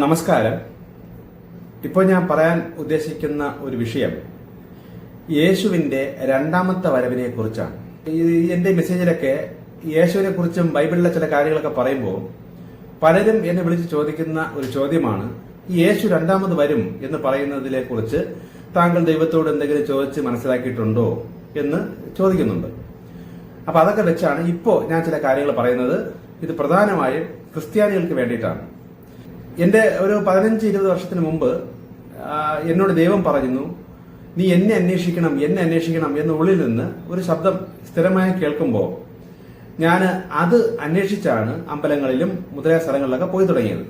നമസ്കാരം. ഇപ്പോൾ ഞാൻ പറയാൻ ഉദ്ദേശിക്കുന്ന ഒരു വിഷയം യേശുവിന്റെ രണ്ടാമത്തെ വരവിനെ കുറിച്ചാണ്. എന്റെ മെസ്സേജിലൊക്കെ യേശുവിനെ കുറിച്ചും ബൈബിളിലെ ചില കാര്യങ്ങളൊക്കെ പറയുമ്പോൾ പലരും എന്നെ വിളിച്ച് ചോദിക്കുന്ന ഒരു ചോദ്യമാണ് ഈ യേശു രണ്ടാമത് വരും എന്ന് പറയുന്നതിനെ കുറിച്ച് താങ്കൾ ദൈവത്തോട് എന്തെങ്കിലും ചോദിച്ച് മനസ്സിലാക്കിയിട്ടുണ്ടോ എന്ന് ചോദിക്കുന്നുണ്ട്. അപ്പൊ അതൊക്കെ വെച്ചാണ് ഇപ്പോ ഞാൻ ചില കാര്യങ്ങൾ പറയുന്നത്. ഇത് പ്രധാനമായും ക്രിസ്ത്യാനികൾക്ക് വേണ്ടിയിട്ടാണ്. എന്റെ ഒരു പതിനഞ്ച് ഇരുപത് വർഷത്തിന് മുമ്പ് എന്നോട് ദൈവം പറഞ്ഞു നീ എന്നെ അന്വേഷിക്കണം എന്നെ അന്വേഷിക്കണം എന്ന ഉള്ളിൽ നിന്ന് ഒരു ശബ്ദം സ്ഥിരമായി കേൾക്കുമ്പോൾ ഞാൻ അത് അന്വേഷിച്ചാണ് അമ്പലങ്ങളിലും മുതലായ സ്ഥലങ്ങളിലൊക്കെ പോയി തുടങ്ങിയത്.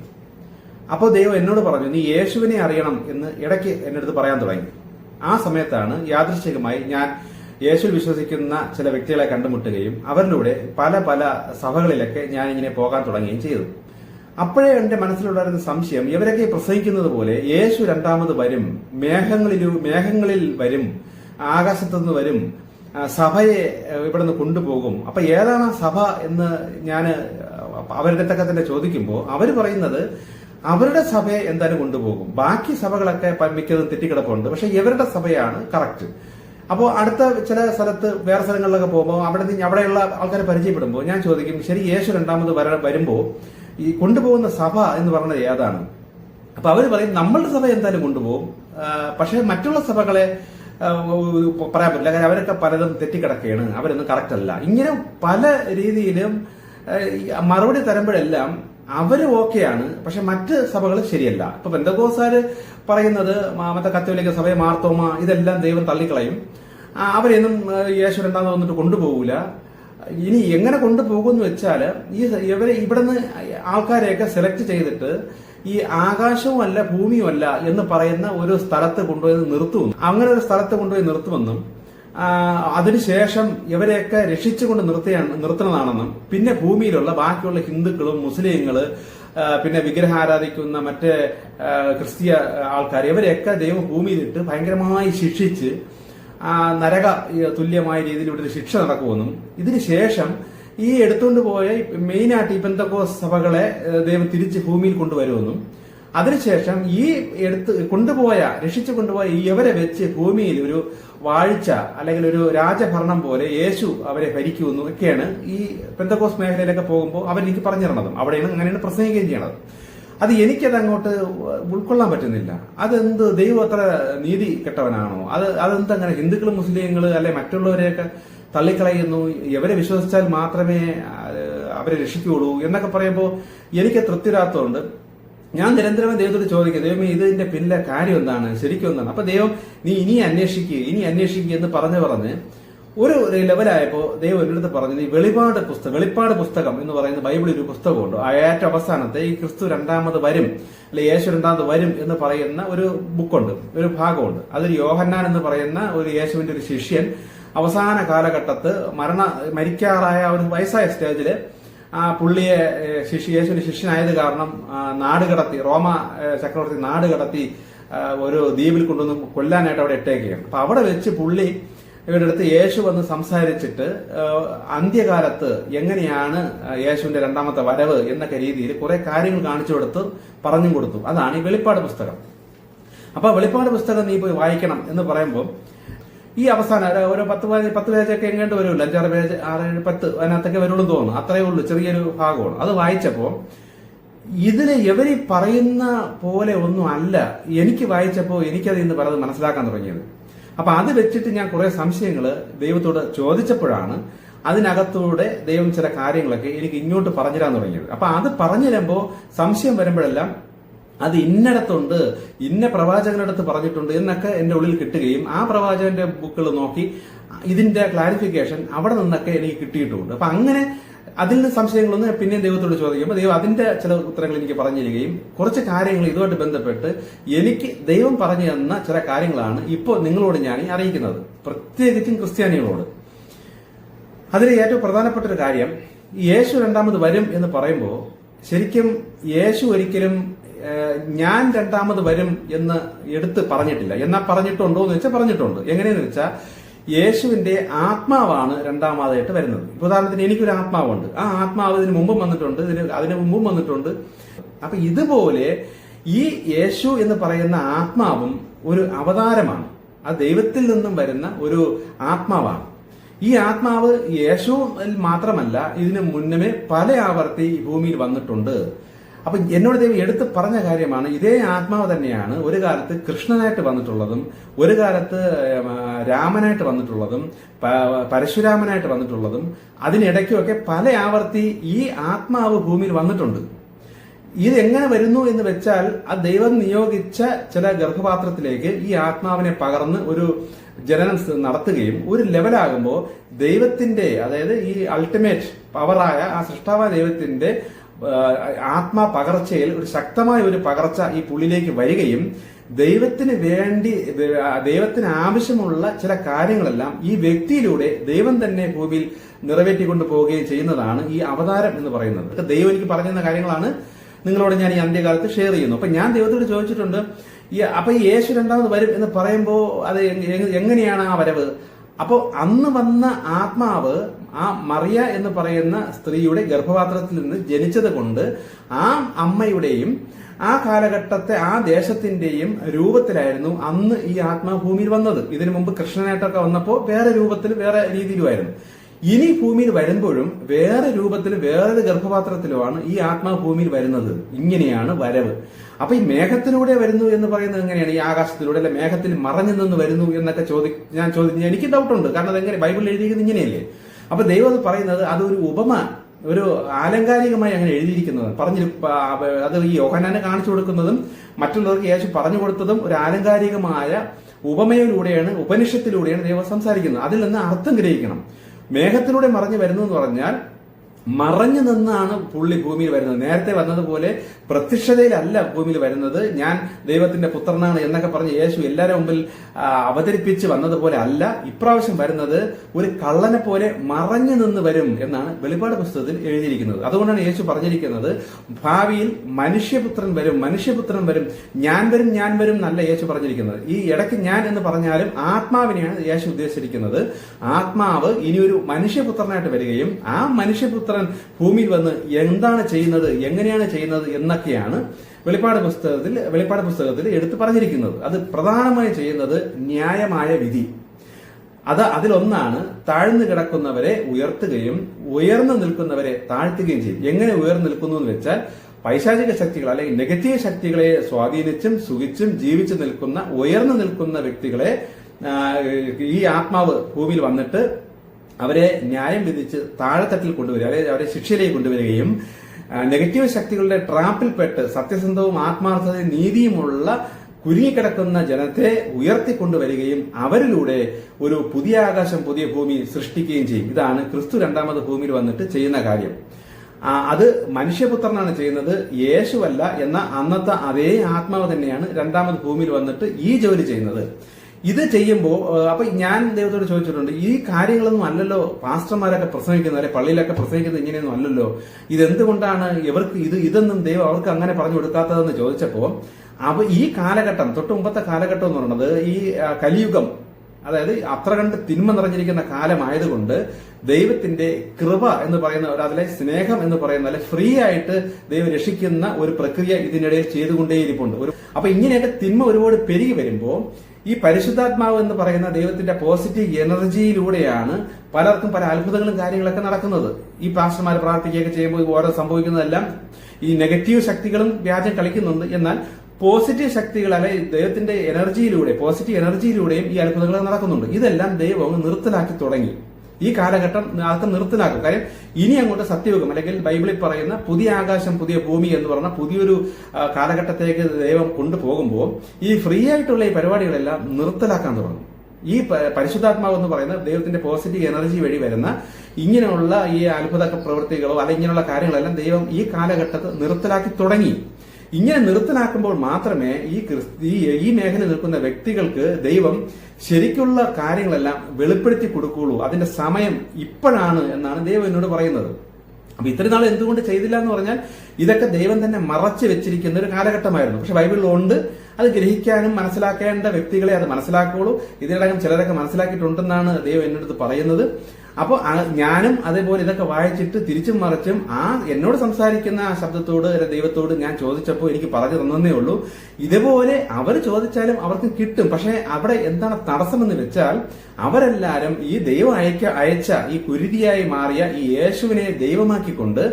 അപ്പോൾ ദൈവം എന്നോട് പറഞ്ഞു നീ യേശുവിനെ അറിയണം എന്ന് ഇടയ്ക്ക് എന്റെ അടുത്ത് പറയാൻ തുടങ്ങി. ആ സമയത്താണ് യാദൃശ്ചികമായി ഞാൻ യേശുവിൽ വിശ്വസിക്കുന്ന ചില വ്യക്തികളെ കണ്ടുമുട്ടുകയും അവരിലൂടെ പല പല സഭകളിലൊക്കെ ഞാൻ ഇങ്ങനെ പോകാൻ തുടങ്ങുകയും ചെയ്തു. അപ്പോഴേ എന്റെ മനസ്സിലുണ്ടായിരുന്ന സംശയം ഇവരൊക്കെ പ്രസംഗിക്കുന്നത് പോലെ യേശു രണ്ടാമത് വരും മേഘങ്ങളിൽ മേഘങ്ങളിൽ വരും ആകാശത്തു നിന്ന് വരും സഭയെ ഏഹ്, ഇവിടെ നിന്ന് കൊണ്ടുപോകും. അപ്പൊ ഏതാണ് സഭ എന്ന് ഞാൻ അവരുടെ അടുത്തൊക്കെ തന്നെ ചോദിക്കുമ്പോൾ അവർ പറയുന്നത് അവരുടെ സഭയെ എന്തായാലും കൊണ്ടുപോകും. ബാക്കി സഭകളൊക്കെ മിക്കതും തെറ്റിക്കിടപ്പുണ്ട്. പക്ഷെ ഇവരുടെ സഭയാണ് കറക്റ്റ്. അപ്പോൾ അടുത്ത ചില സ്ഥലത്ത് വേറെ സ്ഥലങ്ങളിലൊക്കെ പോകുമ്പോൾ അവിടെ അവിടെയുള്ള ആൾക്കാരെ പരിചയപ്പെടുമ്പോൾ ഞാൻ ചോദിക്കും ശരി യേശു രണ്ടാമത് വര വരുമ്പോൾ ഈ കൊണ്ടുപോകുന്ന സഭ എന്ന് പറയുന്നത് ഏതാണ്? അപ്പൊ അവർ പറയും നമ്മളുടെ സഭ എന്തായാലും കൊണ്ടുപോകും. പക്ഷെ മറ്റുള്ള സഭകളെ പറയാൻ പറ്റില്ല. കാരണം അവരൊക്കെ പലതും തെറ്റിക്കിടക്കുകയാണ്. അവരൊന്നും കറക്റ്റ് അല്ല. ഇങ്ങനെ പല രീതിയിലും മറുപടി തരുമ്പോഴെല്ലാം അവർ ഓക്കെയാണ്. പക്ഷെ മറ്റ് സഭകൾ ശരിയല്ല. ഇപ്പൊ ബന്ധകോസാര് പറയുന്നത് മറ്റേ കത്തോലിക്ക സഭയെ മാർത്തോമ ഇതെല്ലാം ദൈവം തള്ളിക്കളയും. അവരെയൊന്നും ആ, വന്നിട്ട് കൊണ്ടുപോകൂല. ഇനി എങ്ങനെ കൊണ്ടുപോകുമെന്ന് വെച്ചാൽ ഈ ഇവരെ ഇവിടുന്ന് ആൾക്കാരെയൊക്കെ സെലക്ട് ചെയ്തിട്ട് ഈ ആകാശവും അല്ല ഭൂമിയും അല്ല എന്ന് പറയുന്ന ഒരു സ്ഥലത്ത് കൊണ്ടുപോയി നിർത്തുമെന്നും അങ്ങനെ ഒരു സ്ഥലത്ത് കൊണ്ടുപോയി നിർത്തുമെന്നും അതിനുശേഷം ഇവരെയൊക്കെ രക്ഷിച്ചുകൊണ്ട് നിർത്തിയാണ് നിർത്തണതാണെന്നും പിന്നെ ഭൂമിയിലുള്ള ബാക്കിയുള്ള ഹിന്ദുക്കളും മുസ്ലിങ്ങൾ പിന്നെ വിഗ്രഹം ആരാധിക്കുന്ന മറ്റേ ക്രിസ്തീയ ആൾക്കാർ ഇവരെയൊക്കെ ദൈവം ഭൂമിയിലിട്ട് ഭയങ്കരമായി ശിക്ഷിച്ച് നരക തുല്യമായ രീതിയിൽ ഇവിടെ ശിക്ഷ നടക്കുമെന്നും ഇതിനുശേഷം ഈ എടുത്തുകൊണ്ട് പോയ മെയിനായിട്ട് ഈ പെന്തക്കോ സഭകളെ ദൈവം തിരിച്ച് ഭൂമിയിൽ കൊണ്ടുവരുമെന്നും അതിനുശേഷം ഈ എടുത്ത് കൊണ്ടുപോയ രക്ഷിച്ചു കൊണ്ടുപോയ ഇവരെ വെച്ച് ഭൂമിയിൽ ഒരു വാഴ്ച അല്ലെങ്കിൽ ഒരു രാജഭരണം പോലെ യേശു അവരെ ഭരിക്കുമെന്നും ഒക്കെയാണ് ഈ പെന്തക്കോസ് മേഖലയിലൊക്കെ പോകുമ്പോൾ അവരെനിക്ക് പറഞ്ഞു തരണതും അവിടെയാണ് അങ്ങനെയാണ് പ്രസംഗിക്കുകയും ചെയ്യണത്. അത് എനിക്കത് അങ്ങോട്ട് ഉൾക്കൊള്ളാൻ പറ്റുന്നില്ല. അതെന്ത് ദൈവം അത്ര നീതി കെട്ടവനാണോ? അത് അതെന്ത് അങ്ങനെ ഹിന്ദുക്കൾ മുസ്ലിങ്ങൾ അല്ലെ മറ്റുള്ളവരെയൊക്കെ തള്ളിക്കളയുന്നു? എവരെ വിശ്വസിച്ചാൽ മാത്രമേ അവരെ രക്ഷിക്കുകയുള്ളൂ എന്നൊക്കെ പറയുമ്പോൾ എനിക്ക് തൃപ്തിരാത്തതുകൊണ്ട് ഞാൻ നിരന്തരമായി ദൈവത്തോട് ചോദിക്കും ദൈവമേ ഇതിന്റെ പിന്നിലെ കാര്യം എന്താണ്? ശരിക്കും എന്താണ്? അപ്പൊ ദൈവം നീ ഇനി അന്വേഷിക്കുക ഇനി അന്വേഷിക്കുക എന്ന് പറഞ്ഞു പറഞ്ഞ് ഒരു ലെവലായപ്പോ ദൈവം എന്റെ അടുത്ത് പറഞ്ഞു ഈ വെളിപാട് പുസ്തകം വെളിപ്പാട് പുസ്തകം എന്ന് പറയുന്ന ബൈബിളിൽ ഒരു പുസ്തകമുണ്ട്. ഏറ്റവും അവസാനത്തെ ഈ ക്രിസ്തു രണ്ടാമത് വരും അല്ലെ യേശു രണ്ടാമത് വരും എന്ന് പറയുന്ന ഒരു ബുക്കുണ്ട് ഒരു ഭാഗമുണ്ട്. അതിൽ യോഹന്നാൻ എന്ന് പറയുന്ന ഒരു യേശുവിന്റെ ഒരു ശിഷ്യൻ അവസാന കാലഘട്ടത്ത് മരണ മരിക്കാറായ ഒരു വയസ്സായ സ്റ്റേജിൽ ആ പുള്ളിയെ ശിഷ്യ യേശുവിന്റെ ശിഷ്യനായത് കാരണം നാട് കടത്തി റോമ ചക്രവർത്തി നാട് കടത്തി ഒരു ദ്വീപിൽ കൊണ്ടുവന്ന് കൊല്ലാനായിട്ട് അവിടെ ഇട്ടേക്കുകയാണ്. അപ്പൊ അവിടെ വെച്ച് പുള്ളി ഇവരുടെ അടുത്ത് യേശു വന്ന് സംസാരിച്ചിട്ട് അന്ത്യകാലത്ത് എങ്ങനെയാണ് യേശുവിന്റെ രണ്ടാമത്തെ വരവ് എന്നൊക്കെ രീതിയിൽ കുറെ കാര്യങ്ങൾ കാണിച്ചു കൊടുത്ത് പറഞ്ഞു കൊടുത്തു. അതാണ് ഈ വെളിപ്പാട് പുസ്തകം. അപ്പൊ വെളിപ്പാട് പുസ്തകം നീ പോയി വായിക്കണം എന്ന് പറയുമ്പോൾ ഈ അവസാനം ഒരു പത്ത് പത്ത് പേജൊക്കെ എങ്ങോട്ട് വരുമല്ലോ അഞ്ചാറ് പേജ് ആറ് ഏഴ് പത്ത് അതിനകത്തൊക്കെ വരുള്ളൂ തോന്നുന്നു. അത്രയേ ഉള്ളൂ ചെറിയൊരു ഭാഗമാണ് അത് വായിച്ചപ്പോ ഇതിന് ഇവർ പറയുന്ന പോലെ ഒന്നും അല്ല എനിക്ക് വായിച്ചപ്പോ എനിക്കത് ഇന്ന് പറഞ്ഞത് മനസ്സിലാക്കാൻ തുടങ്ങിയത്. അപ്പൊ അത് വെച്ചിട്ട് ഞാൻ കുറെ സംശയങ്ങൾ ദൈവത്തോട് ചോദിച്ചപ്പോഴാണ് അതിനകത്തൂടെ ദൈവം ചില കാര്യങ്ങളൊക്കെ എനിക്ക് ഇങ്ങോട്ട് പറഞ്ഞു തരാൻ തുടങ്ങിയത്. അപ്പൊ അത് പറഞ്ഞു തരുമ്പോ സംശയം വരുമ്പോഴെല്ലാം അത് ഇന്നടത്തുണ്ട് ഇന്ന പ്രവാചകന്റെ അടുത്ത് പറഞ്ഞിട്ടുണ്ട് എന്നൊക്കെ എന്റെ ഉള്ളിൽ കിട്ടുകയും ആ പ്രവാചകന്റെ ബുക്കുകൾ നോക്കി ഇതിന്റെ ക്ലാരിഫിക്കേഷൻ അവിടെ നിന്നൊക്കെ എനിക്ക് കിട്ടിയിട്ടുണ്ട് അപ്പൊ അങ്ങനെ അതിൽ നിന്ന് സംശയങ്ങളൊന്നും പിന്നെ ദൈവത്തോട് ചോദിക്കുമ്പോൾ ദൈവം അതിന്റെ ചില ഉത്തരങ്ങൾ എനിക്ക് പറഞ്ഞു തരികയും കുറച്ച് കാര്യങ്ങൾ ഇതുമായിട്ട് ബന്ധപ്പെട്ട് എനിക്ക് ദൈവം പറഞ്ഞു തന്ന ചില കാര്യങ്ങളാണ് ഇപ്പോൾ നിങ്ങളോട് ഞാൻ അറിയിക്കുന്നത്. പ്രത്യേകിച്ചും ക്രിസ്ത്യാനികളോട്. അതിൽ ഏറ്റവും പ്രധാനപ്പെട്ട ഒരു കാര്യം യേശു രണ്ടാമത് വരും എന്ന് പറയുമ്പോൾ ശരിക്കും യേശു ഒരിക്കലും ഞാൻ രണ്ടാമത് വരും എന്ന് എടുത്ത് പറഞ്ഞിട്ടില്ല. എന്നാ പറഞ്ഞിട്ടുണ്ടോ എന്ന് വെച്ചാൽ പറഞ്ഞിട്ടുണ്ട്. എങ്ങനെയെന്ന് വെച്ചാൽ യേശുവിന്റെ ആത്മാവാണ് രണ്ടാമതായിട്ട് വരുന്നത്. ഉദാഹരണത്തിന് എനിക്കൊരു ആത്മാവുണ്ട്. ആ ആത്മാവ് ഇതിന് മുമ്പും വന്നിട്ടുണ്ട്. ഇതിന് അതിന് മുമ്പും വന്നിട്ടുണ്ട്. അപ്പൊ ഇതുപോലെ ഈ യേശു എന്ന് പറയുന്ന ആത്മാവും ഒരു അവതാരമാണ്. ആ ദൈവത്തിൽ നിന്നും വരുന്ന ഒരു ആത്മാവാണ്. ഈ ആത്മാവ് യേശു മാത്രമല്ല ഇതിനു മുന്നമേ പല ആവർത്തി ഭൂമിയിൽ വന്നിട്ടുണ്ട്. അപ്പൊ എന്നോട് ദൈവം എടുത്ത് പറഞ്ഞ കാര്യമാണ് ഇതേ ആത്മാവ് തന്നെയാണ് ഒരു കാലത്ത് കൃഷ്ണനായിട്ട് വന്നിട്ടുള്ളതും ഒരു കാലത്ത് രാമനായിട്ട് വന്നിട്ടുള്ളതും പരശുരാമനായിട്ട് വന്നിട്ടുള്ളതും അതിനിടയ്ക്കുമൊക്കെ പല ആവർത്തി ഈ ആത്മാവ് ഭൂമിയിൽ വന്നിട്ടുണ്ട്. ഇത് എങ്ങനെ വരുന്നു എന്ന് വെച്ചാൽ ആ ദൈവം നിയോഗിച്ച ചില ഗർഭപാത്രത്തിലേക്ക് ഈ ആത്മാവിനെ പകർന്ന് ഒരു ജനനം നടത്തുകയും ഒരു ലെവലാകുമ്പോൾ ദൈവത്തിന്റെ അതായത് ഈ അൾട്ടിമേറ്റ് പവറായ ആ സൃഷ്ടാവ ദൈവത്തിന്റെ ആത്മാ പകർച്ചയിൽ ഒരു ശക്തമായ ഒരു പകർച്ച ഈ പുള്ളിലേക്ക് വരികയും ദൈവത്തിന് വേണ്ടി ദൈവത്തിന് ആവശ്യമുള്ള ചില കാര്യങ്ങളെല്ലാം ഈ വ്യക്തിയിലൂടെ ദൈവം തന്നെ ഭൂമിയിൽ നിറവേറ്റിക്കൊണ്ടു പോവുകയും ചെയ്യുന്നതാണ് ഈ അവതാരം എന്ന് പറയുന്നത്. ദൈവം എനിക്ക് പറഞ്ഞിരുന്ന കാര്യങ്ങളാണ്. നിങ്ങളോട് ഞാൻ ഈ അന്ത്യകാലത്ത് ഷെയർ ചെയ്യുന്നു. അപ്പൊ ഞാൻ ദൈവത്തോട് ചോദിച്ചിട്ടുണ്ട് ഈ അപ്പൊ ഈ യേശു രണ്ടാമത് വരും എന്ന് പറയുമ്പോൾ അത് എങ്ങനെയാണ് ആ വരവ്? അപ്പോൾ അന്ന് വന്ന ആത്മാവ് ആ മറിയ എന്ന് പറയുന്ന സ്ത്രീയുടെ ഗർഭപാത്രത്തിൽ നിന്ന് ജനിച്ചത് കൊണ്ട് ആ അമ്മയുടെയും ആ കാലഘട്ടത്തെ ആ ദേശത്തിന്റെയും രൂപത്തിലായിരുന്നു അന്ന് ഈ ആത്മഭൂമിയിൽ വന്നത്. ഇതിനു മുമ്പ് കൃഷ്ണനായിട്ടൊക്കെ വന്നപ്പോൾ വേറെ രൂപത്തിൽ വേറെ രീതിയിലുമായിരുന്നു. ഇനി ഭൂമിയിൽ വരുമ്പോഴും വേറെ രൂപത്തിൽ വേറൊരു ഗർഭപാത്രത്തിലുമാണ് ഈ ആത്മാ ഭൂമിയിൽ വരുന്നത്. ഇങ്ങനെയാണ് വരവ്. അപ്പൊ ഈ മേഘത്തിലൂടെ വരുന്നു എന്ന് പറയുന്നത് എങ്ങനെയാണ്? ഈ ആകാശത്തിലൂടെ അല്ലെ? മേഘത്തിൽ മറഞ്ഞു നിന്ന് വരുന്നു എന്നൊക്കെ ചോദി ഞാൻ ചോദിച്ചു എനിക്ക് ഡൗട്ടുണ്ട് കാരണം അതെങ്ങനെ? ബൈബിളിൽ എഴുതിയിരിക്കുന്നത് ഇങ്ങനെയല്ലേ? അപ്പൊ ദൈവം അത് പറയുന്നത് അതൊരു ഉപമ ഒരു ആലങ്കാരികമായി അങ്ങനെ എഴുതിയിരിക്കുന്നത്. പറഞ്ഞു അത് ഈ യോഹനാനെ കാണിച്ചു കൊടുക്കുന്നതും മറ്റുള്ളവർക്ക് യേശു പറഞ്ഞു കൊടുത്തതും ഒരു ആലങ്കാരികമായ ഉപമയിലൂടെയാണ് ഉപനിഷത്തിലൂടെയാണ് ദൈവം സംസാരിക്കുന്നത്. അതിൽ നിന്ന് അർത്ഥം ഗ്രഹിക്കണം. മേഘത്തിലൂടെ മറിഞ്ഞു വരുന്നു എന്ന് പറഞ്ഞാൽ മറഞ്ഞു നിന്നാണ് പുള്ളി ഭൂമിയിൽ വരുന്നത്. നേരത്തെ വന്നതുപോലെ പ്രത്യക്ഷതയിലല്ല ഭൂമിയിൽ വരുന്നത്. ഞാൻ ദൈവത്തിന്റെ പുത്രനാണ് എന്നൊക്കെ പറഞ്ഞ് യേശു എല്ലാവരുടെ മുമ്പിൽ അവതരിപ്പിച്ച് വന്നതുപോലെ അല്ല. ഇപ്രാവശ്യം വരുന്നത് ഒരു കള്ളനെ പോലെ മറഞ്ഞു നിന്ന് വരും എന്നാണ് വെളിപാട് പുസ്തകത്തിൽ എഴുതിയിരിക്കുന്നത്. അതുകൊണ്ടാണ് യേശു പറഞ്ഞിരിക്കുന്നത് ഭാവിയിൽ മനുഷ്യപുത്രൻ വരും മനുഷ്യപുത്രൻ വരും. ഞാൻ വരും ഞാൻ വരും നല്ല യേശു പറഞ്ഞിരിക്കുന്നത്. ഈ ഇടയ്ക്ക് ഞാൻ എന്ന് പറഞ്ഞാലും ആത്മാവിനെയാണ് യേശു ഉദ്ദേശിച്ചിരിക്കുന്നത്. ആത്മാവ് ഇനി ഒരു മനുഷ്യപുത്രനായിട്ട് വരികയും ആ മനുഷ്യപുത്രൻ ഭൂമിയിൽ വന്ന് എന്താണ് ചെയ്യുന്നത് എങ്ങനെയാണ് ചെയ്യുന്നത് എന്നൊക്കെയാണ് വെളിപ്പാട് പുസ്തകത്തിൽ വെളിപ്പാട് പുസ്തകത്തിൽ എടുത്തു പറഞ്ഞിരിക്കുന്നത്. അത് പ്രധാനമായി ചെയ്യുന്നത് ന്യായമായ വിധി. അത് അതിലൊന്നാണ് താഴ്ന്നു കിടക്കുന്നവരെ ഉയർത്തുകയും ഉയർന്നു നിൽക്കുന്നവരെ താഴ്ത്തുകയും ചെയ്യും. എങ്ങനെ ഉയർന്നു നിൽക്കുന്നു എന്ന് വെച്ചാൽ പൈശാചിക ശക്തികൾ അല്ലെങ്കിൽ നെഗറ്റീവ് ശക്തികളെ സ്വാധീനിച്ചും സുഖിച്ചും ജീവിച്ചു നിൽക്കുന്ന ഉയർന്നു നിൽക്കുന്ന വ്യക്തികളെ ഈ ആത്മാവ് ഭൂമിയിൽ വന്നിട്ട് അവരെ ന്യായം വിധിച്ച് താഴെത്തട്ടിൽ കൊണ്ടുവരിക അതായത് അവരെ ശിക്ഷയിലേക്ക് കൊണ്ടുവരികയും നെഗറ്റീവ് ശക്തികളുടെ ട്രാപ്പിൽപ്പെട്ട് സത്യസന്ധവും ആത്മാർത്ഥതയും നീതിയുമുള്ള കുരുങ്ങിക്കിടക്കുന്ന ജനത്തെ ഉയർത്തിക്കൊണ്ടുവരികയും അവരിലൂടെ ഒരു പുതിയ ആകാശം പുതിയ ഭൂമി സൃഷ്ടിക്കുകയും ചെയ്യും. ഇതാണ് ക്രിസ്തു രണ്ടാമത് ഭൂമിയിൽ വന്നിട്ട് ചെയ്യുന്ന കാര്യം. അത് മനുഷ്യപുത്രനാണ് ചെയ്യുന്നത് യേശുവല്ല എന്ന അന്നത്തെ അതേ ആത്മാവ് തന്നെയാണ് രണ്ടാമത് ഭൂമിയിൽ വന്നിട്ട് ഈ ജോലി ചെയ്യുന്നത്. ഇത് ചെയ്യുമ്പോൾ അപ്പൊ ഞാൻ ദൈവത്തോട് ചോദിച്ചിട്ടുണ്ട് ഈ കാര്യങ്ങളൊന്നും അല്ലല്ലോ പാസ്റ്റർമാരൊക്കെ പ്രസംഗിക്കുന്നവരെ പള്ളിയിലൊക്കെ പ്രസംഗിക്കുന്നത് ഇങ്ങനെയൊന്നും അല്ലല്ലോ. ഇതെന്തുകൊണ്ടാണ് ഇവർക്ക് ഇത് ഇതൊന്നും ദൈവം അവർക്ക് അങ്ങനെ പറഞ്ഞു കൊടുക്കാത്തതെന്ന് ചോദിച്ചപ്പോൾ അപ്പൊ ഈ കാലഘട്ടം തൊട്ട് മുമ്പത്തെ കാലഘട്ടം എന്ന് പറയുന്നത് ഈ കലിയുഗം അതായത് അത്ര കണ്ട് തിന്മ നിറഞ്ഞിരിക്കുന്ന കാലമായതുകൊണ്ട് ദൈവത്തിന്റെ കൃപ എന്ന് പറയുന്ന അതിലെ സ്നേഹം എന്ന് പറയുന്ന അല്ലെ ഫ്രീ ആയിട്ട് ദൈവം രക്ഷിക്കുന്ന ഒരു പ്രക്രിയ ഇതിനിടയിൽ ചെയ്തുകൊണ്ടേയിരിപ്പുണ്ട്. ഒരു അപ്പൊ ഇങ്ങനെയൊക്കെ തിന്മ ഒരുപാട് പെരുകി വരുമ്പോൾ ഈ പരിശുദ്ധാത്മാവ് എന്ന് പറയുന്ന ദൈവത്തിന്റെ പോസിറ്റീവ് എനർജിയിലൂടെയാണ് പലർക്കും പല അത്ഭുതങ്ങളും കാര്യങ്ങളൊക്കെ നടക്കുന്നത്. ഈ പാസ്റ്റർമാർ പ്രാർത്ഥിക്കുകയൊക്കെ ചെയ്യുമ്പോൾ ഓരോ സംഭവിക്കുന്നതെല്ലാം ഈ നെഗറ്റീവ് ശക്തികളും വ്യാജം കളിക്കുന്നുണ്ട്. എന്നാൽ പോസിറ്റീവ് ശക്തികൾ അല്ലെ ദൈവത്തിന്റെ എനർജിയിലൂടെ പോസിറ്റീവ് എനർജിയിലൂടെയും ഈ അത്ഭുതങ്ങൾ നടക്കുന്നുണ്ട്. ഇതെല്ലാം ദൈവം നിർത്തലാക്കി തുടങ്ങി. ഈ കാലഘട്ടം അതൊക്കെ നിർത്തലാക്കും? കാര്യം ഇനി അങ്ങോട്ട് സത്യയുഗം അല്ലെങ്കിൽ ബൈബിളിൽ പറയുന്ന പുതിയ ആകാശം പുതിയ ഭൂമി എന്ന് പറഞ്ഞ പുതിയൊരു കാലഘട്ടത്തേക്ക് ദൈവം കൊണ്ടുപോകുമ്പോൾ ഈ ഫ്രീ ആയിട്ടുള്ള ഈ പരിപാടികളെല്ലാം നിർത്തലാക്കാൻ തുടങ്ങും. ഈ പരിശുദ്ധാത്മാവ് എന്ന് പറയുന്ന ദൈവത്തിന്റെ പോസിറ്റീവ് എനർജി വഴി വരുന്ന ഇങ്ങനെയുള്ള ഈ അത്ഭുത പ്രവൃത്തികളോ അല്ലെങ്കിൽ ഇങ്ങനെയുള്ള കാര്യങ്ങളെല്ലാം ദൈവം ഈ കാലഘട്ടത്തിൽ നിർത്തലാക്കി തുടങ്ങി. ഇങ്ങനെ നിർത്തലാക്കുമ്പോൾ മാത്രമേ ഈ ഈ മേഖല നിൽക്കുന്ന വ്യക്തികൾക്ക് ദൈവം ശരിക്കുള്ള കാര്യങ്ങളെല്ലാം വെളിപ്പെടുത്തി കൊടുക്കുകയുള്ളൂ. അതിന്റെ സമയം ഇപ്പോഴാണ് എന്നാണ് ദൈവം എന്നോട് പറയുന്നത്. അപ്പൊ ഇത്രയും നാൾ എന്തുകൊണ്ട് ചെയ്തില്ല എന്ന് പറഞ്ഞാൽ ഇതൊക്കെ ദൈവം തന്നെ മറച്ചു വെച്ചിരിക്കുന്ന ഒരു കാലഘട്ടമായിരുന്നു. പക്ഷെ ബൈബിളിൽ ഉണ്ട്. അത് ഗ്രഹിക്കാനും മനസ്സിലാക്കേണ്ട വ്യക്തികളെ അത് മനസ്സിലാക്കുകയുള്ളൂ. ഇതിനടക്കം ചിലരൊക്കെ മനസ്സിലാക്കിയിട്ടുണ്ടെന്നാണ് ദൈവം എന്നോട് പറയുന്നത്. അപ്പോൾ ഞാനും അതേപോലെ ഇതൊക്കെ വായിച്ചിട്ട് തിരിച്ചും മറിച്ചും ആ എന്നോട് സംസാരിക്കുന്ന ആ ശബ്ദത്തോട് ദൈവത്തോട് ഞാൻ ചോദിച്ചപ്പോൾ എനിക്ക് പറഞ്ഞു തന്നേ ഉള്ളൂ. ഇതുപോലെ അവർ ചോദിച്ചാലും അവർക്ക് കിട്ടും. പക്ഷേ അവിടെ എന്താണ് തടസ്സമെന്ന് വെച്ചാൽ അവരെല്ലാരും ഈ ദൈവം അയക്ക അയച്ച ഈ കുരുതിയായി മാറിയ ഈ യേശുവിനെ ദൈവമാക്കിക്കൊണ്ട്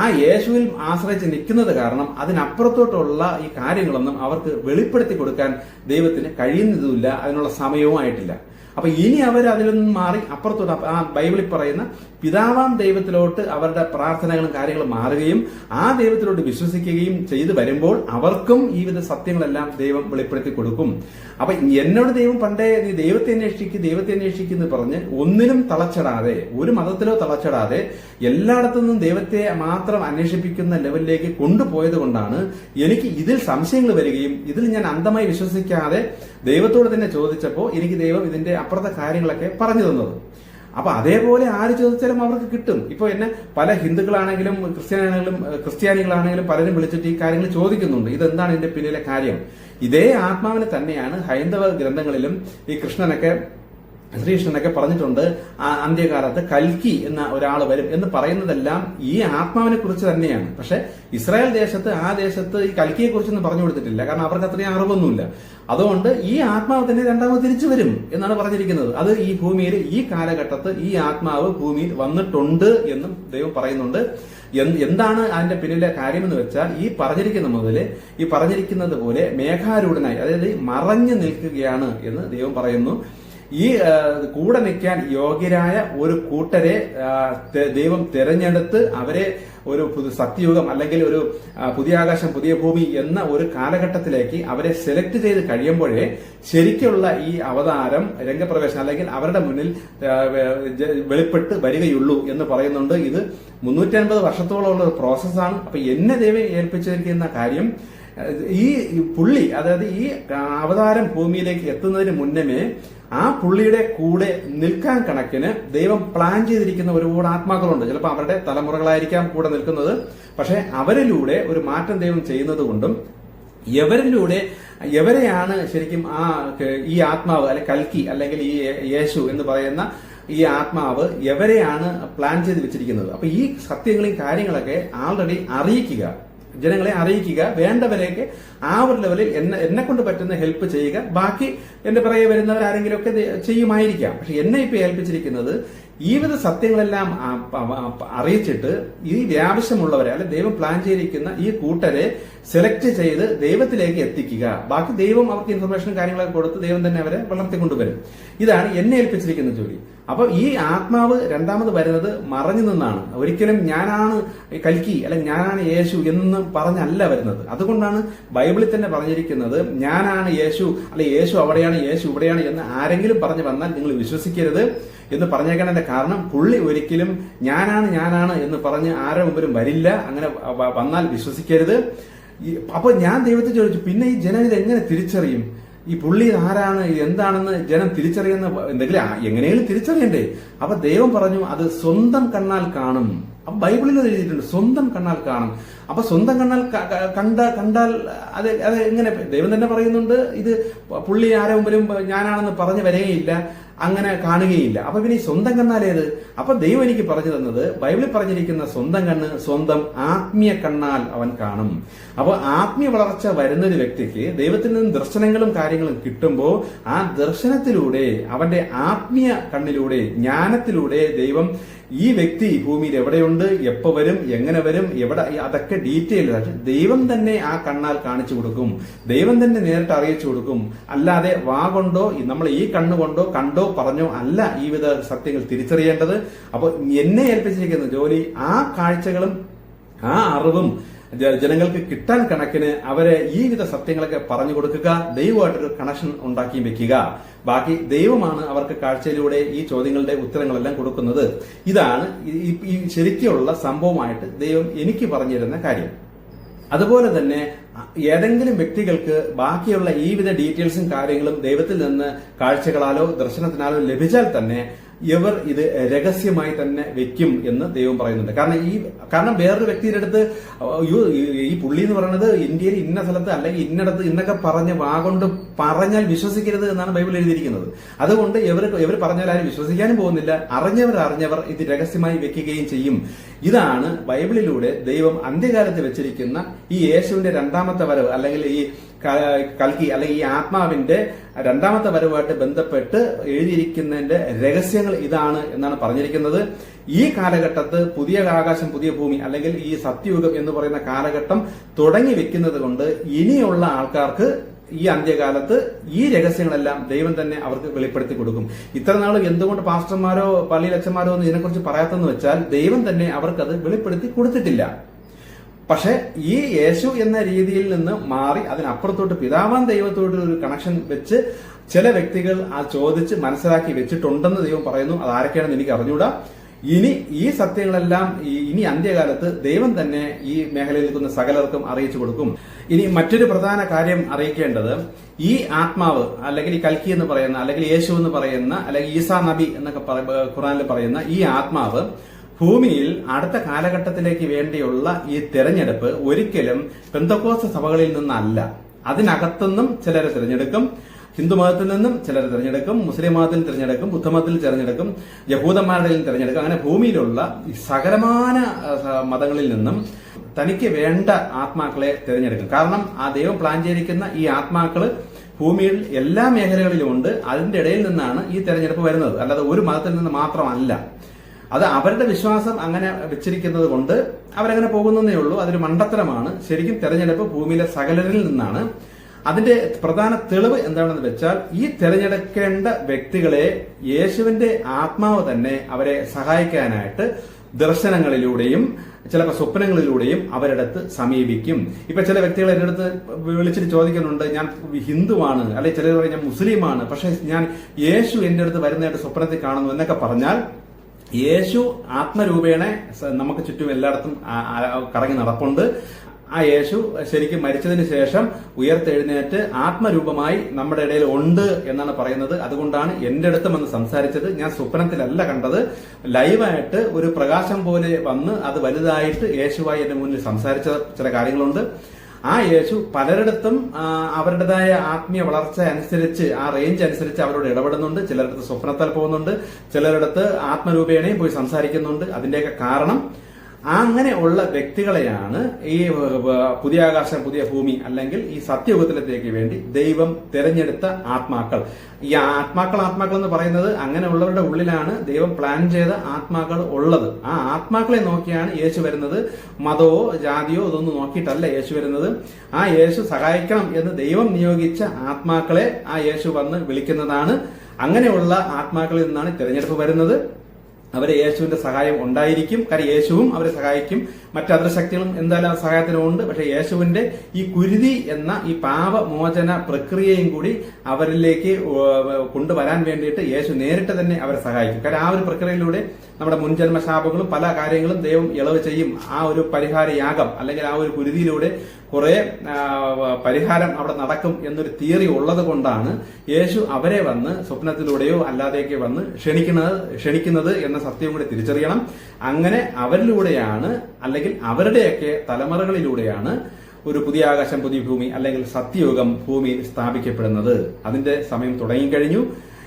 ആ യേശുവിൽ ആശ്രയിച്ച് നിൽക്കുന്നത് കാരണം അതിനപ്പുറത്തോട്ടുള്ള ഈ കാര്യങ്ങളൊന്നും അവർക്ക് വെളിപ്പെടുത്തി കൊടുക്കാൻ ദൈവത്തിന് കഴിയുന്നതുമില്ല. അതിനുള്ള സമയവും ആയിട്ടില്ല. അപ്പൊ ഇനി അവർ അതിൽ നിന്നും മാറി അപ്പുറത്തോട്ട് ആ ബൈബിളിൽ പറയുന്ന പിതാവാം ദൈവത്തിലോട്ട് അവരുടെ പ്രാർത്ഥനകളും കാര്യങ്ങളും മാറുകയും ആ ദൈവത്തിലോട്ട് വിശ്വസിക്കുകയും ചെയ്തു വരുമ്പോൾ അവർക്കും ഈ വിധ സത്യങ്ങളെല്ലാം ദൈവം വെളിപ്പെടുത്തി കൊടുക്കും. അപ്പൊ എന്നോട് ദൈവം പണ്ടേ നീ ദൈവത്തെ അന്വേഷിക്ക് ദൈവത്തെ അന്വേഷിക്കും എന്ന് പറഞ്ഞ് ഒന്നിനും തളച്ചിടാതെ ഒരു മതത്തിലോ തളച്ചിടാതെ എല്ലായിടത്തു നിന്നും ദൈവത്തെ മാത്രം അന്വേഷിപ്പിക്കുന്ന ലെവലിലേക്ക് കൊണ്ടുപോയത് കൊണ്ടാണ് എനിക്ക് ഇതിൽ സംശയങ്ങൾ വരികയും ഇതിൽ ഞാൻ അന്ധമായി വിശ്വസിക്കാതെ ദൈവത്തോട് തന്നെ ചോദിച്ചപ്പോൾ എനിക്ക് ദൈവം ഇതിന്റെ അപ്പുറത്തെ കാര്യങ്ങളൊക്കെ പറഞ്ഞു തന്നത്. അപ്പൊ അതേപോലെ ആര് ചോദിച്ചാലും അവർക്ക് കിട്ടും. ഇപ്പൊ എന്നെ പല ഹിന്ദുക്കളാണെങ്കിലും ക്രിസ്ത്യാനികളും ക്രിസ്ത്യാനികളാണെങ്കിലും പലരും വിളിച്ചിട്ട് ഈ കാര്യങ്ങൾ ചോദിക്കുന്നുണ്ട്. ഇതെന്താണ് ഇതിന്റെ പിന്നിലെ കാര്യം? ഇതേ ആത്മാവിനെ തന്നെയാണ് ഹൈന്ദവ ഗ്രന്ഥങ്ങളിലും ഈ കൃഷ്ണനൊക്കെ ശ്രീകൃഷ്ണനൊക്കെ പറഞ്ഞിട്ടുണ്ട് അന്ത്യകാലത്ത് കൽക്കി എന്ന ഒരാൾ വരും എന്ന് പറയുന്നതെല്ലാം ഈ ആത്മാവിനെ കുറിച്ച് തന്നെയാണ്. പക്ഷെ ഇസ്രായേൽ ദേശത്ത് ആ ദേശത്ത് ഈ കൽക്കിയെ കുറിച്ചൊന്നും പറഞ്ഞു കൊടുത്തിട്ടില്ല. കാരണം അവർക്ക് അത്രയും അറിവൊന്നുമില്ല. അതുകൊണ്ട് ഈ ആത്മാവ് തന്നെ രണ്ടാമത് തിരിച്ചു വരും എന്നാണ് പറഞ്ഞിരിക്കുന്നത്. അത് ഈ ഭൂമിയിൽ ഈ കാലഘട്ടത്ത് ഈ ആത്മാവ് ഭൂമിയിൽ വന്നിട്ടുണ്ട് എന്നും ദൈവം പറയുന്നുണ്ട്. എന്താണ് അതിന്റെ പിന്നിലെ കാര്യമെന്ന് വെച്ചാൽ ഈ പറഞ്ഞിരിക്കുന്ന മുതൽ ഈ പറഞ്ഞിരിക്കുന്നത് പോലെ മേഘാരൂഢനായി അതായത് മറഞ്ഞു നിൽക്കുകയാണ് എന്ന് ദൈവം പറയുന്നു. ഈ കൂടെ നിൽക്കാൻ യോഗ്യരായ ഒരു കൂട്ടരെ ദൈവം തിരഞ്ഞെടുത്ത് അവരെ ഒരു പുതു സത്യയുഗം അല്ലെങ്കിൽ ഒരു പുതിയ ആകാശം പുതിയ ഭൂമി എന്ന ഒരു കാലഘട്ടത്തിലേക്ക് അവരെ സെലക്ട് ചെയ്ത് കഴിയുമ്പോഴേ ശരിക്കുള്ള ഈ അവതാരം രംഗപ്രവേശനം അല്ലെങ്കിൽ അവരുടെ മുന്നിൽ വെളിപ്പെട്ട് വരികയുള്ളൂ എന്ന് പറയുന്നുണ്ട്. ഇത് മുന്നൂറ്റി അൻപത് വർഷത്തോളമുള്ള ഒരു പ്രോസസ്സാണ്. അപ്പൊ എന്നെ ദൈവം ഏൽപ്പിച്ചിരിക്കുന്ന കാര്യം ഈ പുള്ളി അതായത് ഈ അവതാരം ഭൂമിയിലേക്ക് എത്തുന്നതിന് മുന്നമേ ആ പുള്ളിയുടെ കൂടെ നിൽക്കാൻ കണക്കിന് ദൈവം പ്ലാൻ ചെയ്തിരിക്കുന്ന ഒരുപാട് ആത്മാക്കളുണ്ട്. ചിലപ്പോൾ അവരുടെ തലമുറകളായിരിക്കാം കൂടെ നിൽക്കുന്നത്. പക്ഷെ അവരിലൂടെ ഒരു മാറ്റം ദൈവം ചെയ്യുന്നത് കൊണ്ടും എവരിലൂടെ എവരെയാണ് ശരിക്കും ആ ഈ ആത്മാവ് അല്ലെ കൽക്കി അല്ലെങ്കിൽ ഈ യേശു എന്ന് പറയുന്ന ഈ ആത്മാവ് എവരെയാണ് പ്ലാൻ ചെയ്ത് വെച്ചിരിക്കുന്നത്? അപ്പൊ ഈ സത്യങ്ങളെയും കാര്യങ്ങളൊക്കെ ആൾറെഡി അറിയിക്കുക. ജനങ്ങളെ അറിയിക്കുക വേണ്ടവരെയൊക്കെ ആ ഒരു ലെവലിൽ എന്നെ എന്നെ കൊണ്ട് പറ്റുന്ന ഹെൽപ്പ് ചെയ്യുക. ബാക്കി എന്റെ പിറകെ ഒക്കെ ചെയ്യുമായിരിക്കാം. പക്ഷെ എന്നെ ഇപ്പൊ ഏൽപ്പിച്ചിരിക്കുന്നത് ഈ വിധ സത്യങ്ങളെല്ലാം അറിയിച്ചിട്ട് ഈ വ്യാവശ്യമുള്ളവരെ അല്ലെ ദൈവം പ്ലാൻ ചെയ്തിരിക്കുന്ന ഈ കൂട്ടരെ സെലക്ട് ചെയ്ത് ദൈവത്തിലേക്ക് എത്തിക്കുക. ബാക്കി ദൈവം അവർക്ക് ഇൻഫർമേഷൻ കാര്യങ്ങളൊക്കെ കൊടുത്ത് ദൈവം തന്നെ അവരെ വളർത്തിക്കൊണ്ടുവരും. ഇതാണ് എന്നെ ഏൽപ്പിച്ചിരിക്കുന്ന ജോലി. അപ്പൊ ഈ ആത്മാവ് രണ്ടാമത് വരുന്നത് മറഞ്ഞു നിന്നാണ്. ഒരിക്കലും ഞാനാണ് കൽക്കി അല്ലെ ഞാനാണ് യേശു എന്ന് പറഞ്ഞല്ല വരുന്നത്. അതുകൊണ്ടാണ് ബൈബിളിൽ തന്നെ പറഞ്ഞിരിക്കുന്നത് ഞാനാണ് യേശു അല്ലെ യേശു അവിടെയാണ് യേശു ഇവിടെയാണ് എന്ന് ആരെങ്കിലും പറഞ്ഞു വന്നാൽ നിങ്ങൾ വിശ്വസിക്കരുത് എന്ന് പറഞ്ഞേക്കേണ്ടതിന്റെ കാരണം പുള്ളി ഒരിക്കലും ഞാനാണ് ഞാനാണ് എന്ന് പറഞ്ഞ് ആരുടെ മുമ്പിലും വരില്ല. അങ്ങനെ വന്നാൽ വിശ്വസിക്കരുത്. അപ്പൊ ഞാൻ ദൈവത്തെ ചോദിച്ചു പിന്നെ ഈ ജനം ഇത് എങ്ങനെ തിരിച്ചറിയും? ഈ പുള്ളി ആരാണ്? എന്താണെന്ന് ജനം തിരിച്ചറിയുന്ന എന്തെങ്കിലും എങ്ങനെയും തിരിച്ചറിയണ്ടേ. അപ്പൊ ദൈവം പറഞ്ഞു അത് സ്വന്തം കണ്ണാൽ കാണും. അപ്പൊ ബൈബിളിൽ എഴുതിയിട്ടുണ്ട്. സ്വന്തം കണ്ണാൽ കാണും. അപ്പൊ സ്വന്തം കണ്ണാൽ കണ്ട കണ്ടാൽ അത് അത് എങ്ങനെ ദൈവം തന്നെ പറയുന്നുണ്ട് ഇത് പുള്ളി ആരെ മുമ്പിലും ഞാനാണെന്ന് പറഞ്ഞു വരികയില്ല അങ്ങനെ കാണുകയില്ല. അപ്പൊ പിന്നെ ഈ സ്വന്തം കണ്ണാലേത് അപ്പൊ ദൈവം എനിക്ക് പറഞ്ഞു തന്നത് ബൈബിളിൽ പറഞ്ഞിരിക്കുന്ന സ്വന്തം കണ്ണ് സ്വന്തം ആത്മീയ കണ്ണാൽ അവൻ കാണും. അപ്പോൾ ആത്മീയ വളർച്ച വരുന്ന ഒരു വ്യക്തിക്ക് ദൈവത്തിൽ നിന്ന് ദർശനങ്ങളും കാര്യങ്ങളും കിട്ടുമ്പോൾ ആ ദർശനത്തിലൂടെ അവന്റെ ആത്മീയ കണ്ണിലൂടെ ജ്ഞാനത്തിലൂടെ ദൈവം ഈ വ്യക്തി ഭൂമിയിൽ എവിടെയുണ്ട്? എപ്പോ വരും? എങ്ങനെ വരും? എവിടെ? അതൊക്കെ ഡീറ്റെയിൽ ദൈവം തന്നെ ആ കണ്ണാൽ കാണിച്ചു കൊടുക്കും. ദൈവം തന്നെ നേരിട്ട് അറിയിച്ചു കൊടുക്കും. അല്ലാതെ വാ കൊണ്ടോ നമ്മൾ ഈ കണ്ണുകൊണ്ടോ കണ്ടോ പറഞ്ഞോ അല്ല ഈ വിധ സത്യങ്ങൾ തിരിച്ചറിയേണ്ടത്. അപ്പോൾ എന്നെ ഏൽപ്പിച്ചിരിക്കുന്ന ജോലി ആ കാഴ്ചകളും ആ അറിവും ജനങ്ങൾക്ക് കിട്ടാൻ കണക്കിന് അവരെ ഈ വിധ സത്യങ്ങളൊക്കെ പറഞ്ഞു കൊടുക്കുക ദൈവമായിട്ടൊരു കണക്ഷൻ ഉണ്ടാക്കി വെക്കുക. ബാക്കി ദൈവമാണ് അവർക്ക് കാഴ്ചയിലൂടെ ഈ ചോദ്യങ്ങളുടെ ഉത്തരങ്ങളെല്ലാം കൊടുക്കുന്നത്. ഇതാണ് ഈ ശരിക്കുള്ള സംഭവമായിട്ട് ദൈവം എനിക്ക് പറഞ്ഞു തരുന്ന കാര്യം. അതുപോലെ തന്നെ ഏതെങ്കിലും വ്യക്തികൾക്ക് ബാക്കിയുള്ള ഈ വിധ ഡീറ്റെയിൽസും കാര്യങ്ങളും ദൈവത്തിൽ നിന്ന് കാഴ്ചകളാലോ ദർശനത്തിനാലോ ലഭിച്ചാൽ തന്നെ ഇവർ ഇത് രഹസ്യമായി തന്നെ വെക്കും എന്ന് ദൈവം പറയുന്നുണ്ട്. കാരണം ഈ കാരണം വേറൊരു വ്യക്തിയുടെ അടുത്ത് ഈ പുള്ളി എന്ന് പറയുന്നത് ഇന്ത്യയിൽ ഇന്ന സ്ഥലത്ത് അല്ലെങ്കിൽ ഇന്നടത്ത് ഇന്നൊക്കെ പറഞ്ഞ് വാഗൊണ്ട് പറഞ്ഞാൽ വിശ്വസിക്കരുത് എന്നാണ് ബൈബിൾ എഴുതിയിരിക്കുന്നത്. അതുകൊണ്ട് ഇവർ ഇവർ പറഞ്ഞാൽ ആരും വിശ്വസിക്കാനും പോകുന്നില്ല. അറിഞ്ഞവർ അറിഞ്ഞവർ ഇത് രഹസ്യമായി വെക്കുകയും ചെയ്യും. ഇതാണ് ബൈബിളിലൂടെ ദൈവം അന്ത്യകാലത്ത് വെച്ചിരിക്കുന്ന ഈ യേശുവിന്റെ രണ്ടാമത്തെ വരവ് അല്ലെങ്കിൽ ഈ ക- കൽക്കി അല്ലെങ്കിൽ ഈ ആത്മാവിന്റെ രണ്ടാമത്തെ വരവുമായിട്ട് ബന്ധപ്പെട്ട് എഴുതിയിരിക്കുന്നതിന്റെ രഹസ്യങ്ങൾ ഇതാണ് എന്നാണ് പറഞ്ഞിരിക്കുന്നത്. ഈ കാലഘട്ടത്ത് പുതിയ ആകാശം പുതിയ ഭൂമി അല്ലെങ്കിൽ ഈ സത്യയുഗം എന്ന് പറയുന്ന കാലഘട്ടം തുടങ്ങി വെക്കുന്നത് കൊണ്ട് ഇനിയുള്ള ആൾക്കാർക്ക് ഈ അന്ത്യകാലത്ത് ഈ രഹസ്യങ്ങളെല്ലാം ദൈവം തന്നെ അവർക്ക് വെളിപ്പെടുത്തി കൊടുക്കും. ഇത്ര നാളും എന്തുകൊണ്ട് പാസ്റ്റർമാരോ പള്ളിയിലച്ചന്മാരോ ഒന്നും ഇതിനെക്കുറിച്ച് പറയാത്തെന്ന് വെച്ചാൽ ദൈവം തന്നെ അവർക്കത് വെളിപ്പെടുത്തി കൊടുത്തിട്ടില്ല. പക്ഷെ ഈ യേശു എന്ന രീതിയിൽ നിന്ന് മാറി അതിനപ്പുറത്തോട്ട് പിതാവാൻ ദൈവത്തോട് ഒരു കണക്ഷൻ വെച്ച് ചില വ്യക്തികൾ ആ ചോദിച്ച് മനസ്സിലാക്കി വെച്ചിട്ടുണ്ടെന്ന് ദൈവം പറയുന്നു. അത് ആരൊക്കെയാണെന്ന് എനിക്ക് അറിഞ്ഞൂടാ ഇനി ഈ സത്യങ്ങളെല്ലാം ഇനി അന്ത്യകാലത്ത് ദൈവം തന്നെ ഈ മേഖലയിൽ നിൽക്കുന്ന സകലർക്കും അറിയിച്ചു കൊടുക്കും. ഇനി മറ്റൊരു പ്രധാന കാര്യം അറിയിക്കേണ്ടത് ഈ ആത്മാവ് അല്ലെങ്കിൽ ഈ കൽക്കി എന്ന് പറയുന്ന അല്ലെങ്കിൽ യേശു എന്ന് പറയുന്ന അല്ലെങ്കിൽ ഈസാ നബി എന്നൊക്കെ ഖുറാനിൽ പറയുന്ന ഈ ആത്മാവ് ഭൂമിയിൽ അടുത്ത കാലഘട്ടത്തിലേക്ക് വേണ്ടിയുള്ള ഈ തിരഞ്ഞെടുപ്പ് ഒരിക്കലും പെന്തക്കോസ് സഭകളിൽ നിന്നല്ല. അതിനകത്തുനിന്നും ചിലരെ തിരഞ്ഞെടുക്കും ഹിന്ദു മതത്തിൽ നിന്നും ചിലർ തിരഞ്ഞെടുക്കും മുസ്ലിം മതത്തിൽ തിരഞ്ഞെടുക്കും ബുദ്ധമതത്തിൽ തിരഞ്ഞെടുക്കും യഹൂദന്മാരുടെ തിരഞ്ഞെടുക്കും. അങ്ങനെ ഭൂമിയിലുള്ള സകലമാന മതങ്ങളിൽ നിന്നും തനിക്ക് വേണ്ട ആത്മാക്കളെ തിരഞ്ഞെടുക്കും. കാരണം ആ ദൈവം പ്ലാൻ ചെയ്തിരിക്കുന്ന ഈ ആത്മാക്കൾ ഭൂമിയിൽ എല്ലാ മേഖലകളിലുമുണ്ട് അതിന്റെ ഇടയിൽ നിന്നാണ് ഈ തെരഞ്ഞെടുപ്പ് വരുന്നത്. അല്ലാതെ ഒരു മതത്തിൽ നിന്ന് മാത്രമല്ല. അത് അവരുടെ വിശ്വാസം അങ്ങനെ വെച്ചിരിക്കുന്നത് കൊണ്ട് അവരങ്ങനെ പോകുന്നതേ ഉള്ളൂ. അതൊരു മണ്ടത്തരമാണ്. ശരിക്കും തെരഞ്ഞെടുപ്പ് ഭൂമിയിലെ സകലരിൽ നിന്നാണ്. അതിന്റെ പ്രധാന തെളിവ് എന്താണെന്ന് വെച്ചാൽ ഈ തെരഞ്ഞെടുക്കേണ്ട വ്യക്തികളെ യേശുവിന്റെ ആത്മാവ് തന്നെ അവരെ സഹായിക്കാനായിട്ട് ദർശനങ്ങളിലൂടെയും ചിലപ്പോൾ സ്വപ്നങ്ങളിലൂടെയും അവരടുത്ത് സമീപിക്കും. ഇപ്പൊ ചില വ്യക്തികൾ എന്റെ അടുത്ത് വിളിച്ചിട്ട് ചോദിക്കുന്നുണ്ട് ഞാൻ ഹിന്ദുവാണ് അല്ലെങ്കിൽ ചിലർ പറയും ഞാൻ മുസ്ലിമാണ് പക്ഷെ ഞാൻ യേശു എന്റെ അടുത്ത് വരുന്നതായിട്ട് സ്വപ്നത്തിൽ കാണുന്നു എന്നൊക്കെ പറഞ്ഞാൽ യേശു ആത്മരൂപേണ നമുക്ക് ചുറ്റും എല്ലായിടത്തും കറങ്ങി നടപ്പുണ്ട്. ആ യേശു ശരിക്കും മരിച്ചതിന് ശേഷം ഉയർത്തെഴുന്നേറ്റ് ആത്മരൂപമായി നമ്മുടെ ഇടയിൽ ഉണ്ട് എന്നാണ് പറയുന്നത്. അതുകൊണ്ടാണ് എന്റെ അടുത്ത് വന്ന് സംസാരിച്ചത്. ഞാൻ സ്വപ്നത്തിലല്ല കണ്ടത്. ലൈവായിട്ട് ഒരു പ്രകാശം പോലെ വന്ന് അത് വലുതായിട്ട് യേശുവായി എന്റെ മുന്നിൽ സംസാരിച്ച ചില കാര്യങ്ങളുണ്ട്. ആ യേശു പലരിടത്തും അവരുടേതായ ആത്മീയ വളർച്ച അനുസരിച്ച് ആ റേഞ്ച് അനുസരിച്ച് അവരോട് ഇടപെടുന്നുണ്ട്. ചിലരിടത്ത് സ്വപ്നത്താൽ പോകുന്നുണ്ട്. ചിലരിടത്ത് ആത്മരൂപേണയും പോയി സംസാരിക്കുന്നുണ്ട്. അതിന്റെയൊക്കെ കാരണം അങ്ങനെ ഉള്ള വ്യക്തികളെയാണ് ഈ പുതിയ ആകാശം പുതിയ ഭൂമി അല്ലെങ്കിൽ ഈ സത്യയുഗത്തിലേക്ക് വേണ്ടി ദൈവം തിരഞ്ഞെടുത്ത ആത്മാക്കൾ. ഈ ആത്മാക്കൾ ആത്മാക്കൾ എന്ന് പറയുന്നത് അങ്ങനെയുള്ളവരുടെ ഉള്ളിലാണ് ദൈവം പ്ലാൻ ചെയ്ത ആത്മാക്കൾ ഉള്ളത്. ആ ആത്മാക്കളെ നോക്കിയാണ് യേശു വരുന്നത്. മതമോ ജാതിയോ ഇതൊന്നും നോക്കിയിട്ടല്ല യേശു വരുന്നത്. ആ യേശു സഹായിക്കണം എന്ന് ദൈവം നിയോഗിച്ച ആത്മാക്കളെ ആ യേശു വന്ന് വിളിക്കുന്നതാണ്. അങ്ങനെയുള്ള ആത്മാക്കളിൽ നിന്നാണ് തിരഞ്ഞെടുപ്പ് വരുന്നത്. അവരെ യേശുവിന്റെ സഹായം ഉണ്ടായിരിക്കും. കാര്യം യേശുവും അവരെ സഹായിക്കും. മറ്റു ശക്തികളും എന്തായാലും സഹായത്തിനുണ്ട് പക്ഷെ യേശുവിന്റെ ഈ കുരുതി എന്ന ഈ പാപമോചന പ്രക്രിയയും കൂടി അവരിലേക്ക് കൊണ്ടുവരാൻ വേണ്ടിയിട്ട് യേശു നേരിട്ട് തന്നെ അവരെ സഹായിക്കും. കാരണം ആ ഒരു പ്രക്രിയയിലൂടെ നമ്മുടെ മുൻജന്മ ശാപങ്ങളും പല കാര്യങ്ങളും ദൈവം ഇളവ് ചെയ്യും. ആ ഒരു പരിഹാര യാഗം അല്ലെങ്കിൽ ആ ഒരു കുരുതിയിലൂടെ കുറെ പരിഹാരം അവിടെ നടക്കും എന്നൊരു തിയറി ഉള്ളത് കൊണ്ടാണ് യേശു അവരെ വന്ന് സ്വപ്നത്തിലൂടെയോ അല്ലാതെയൊക്കെ വന്ന് ക്ഷണിക്കുന്നത് ക്ഷണിക്കുന്നത് എന്ന സത്യം കൂടി തിരിച്ചറിയണം. അങ്ങനെ അവരിലൂടെയാണ് അല്ലെങ്കിൽ അവരുടെയൊക്കെ തലമുറകളിലൂടെയാണ് ഒരു പുതിയ ആകാശം പുതിയ ഭൂമി അല്ലെങ്കിൽ സത്യയോഗം ഭൂമിയിൽ സ്ഥാപിക്കപ്പെടുന്നത്. അതിന്റെ സമയം തുടങ്ങിക്കഴിഞ്ഞു.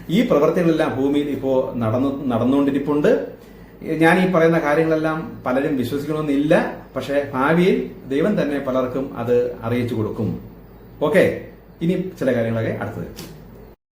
ഈ പ്രവൃത്തികളെല്ലാം ഭൂമിയിൽ ഇപ്പോ നടന്നു നടന്നുകൊണ്ടിരിപ്പുണ്ട്. ഞാൻ ഈ പറയുന്ന കാര്യങ്ങളെല്ലാം പലരും വിശ്വസിക്കണമെന്നില്ല. പക്ഷേ ഭാവിയിൽ ദൈവം തന്നെ പലർക്കും അത് അറിയിച്ചു കൊടുക്കും. ഓക്കെ? ഇനി ചില കാര്യങ്ങളൊക്കെ അടുത്തത്.